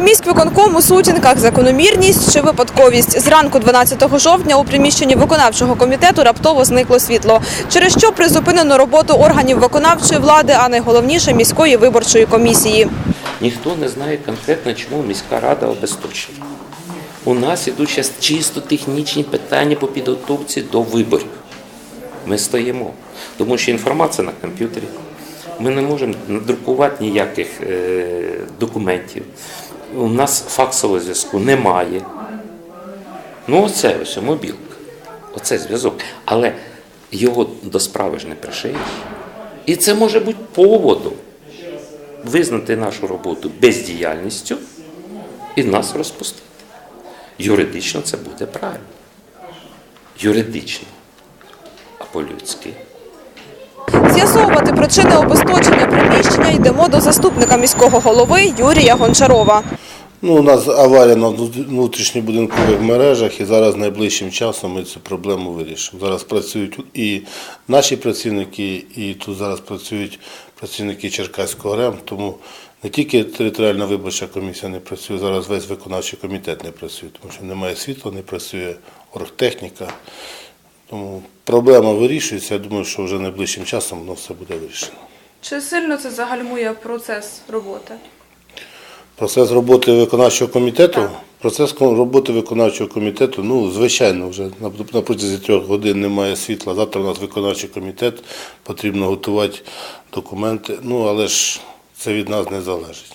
Міськвиконком у сутінках закономірність чи випадковість. Зранку 12 жовтня у приміщенні виконавчого комітету раптово зникло світло, через що призупинено роботу органів виконавчої влади, а найголовніше міської виборчої комісії. Ніхто не знає конкретно, чому міська рада обесточена. У нас ідуть зараз чисто технічні питання по підготовці до виборів. Ми стоїмо, тому що інформація на комп'ютері. Ми не можемо надрукувати ніяких е, документів. У нас факсового зв'язку немає. Ну, оце ось мобілка. Оце зв'язок. Але його до справи ж не пришиєш. І це може бути поводом визнати нашу роботу бездіяльністю і нас розпустити. Юридично це буде правильно. Юридично, а по-людськи. Причини обесточення приміщення йдемо до заступника міського голови Юрія Гончарова. Ну, у нас аварія на внутрішньобудинкових мережах, і зараз найближчим часом ми цю проблему вирішимо. Зараз працюють і наші працівники, і тут зараз працюють працівники Черкаського РЕМ, тому не тільки територіальна виборча комісія не працює, зараз весь виконавчий комітет не працює, тому що немає світла, не працює оргтехніка. Тому проблема вирішується. Я думаю, що вже найближчим часом воно все буде вирішено. Чи сильно це загальмує процес роботи? Процес роботи виконавчого комітету. Процес роботи виконавчого комітету, ну, звичайно, вже на, на протязі трьох годин немає світла. Завтра у нас виконавчий комітет, потрібно готувати документи. Ну, але ж це від нас не залежить.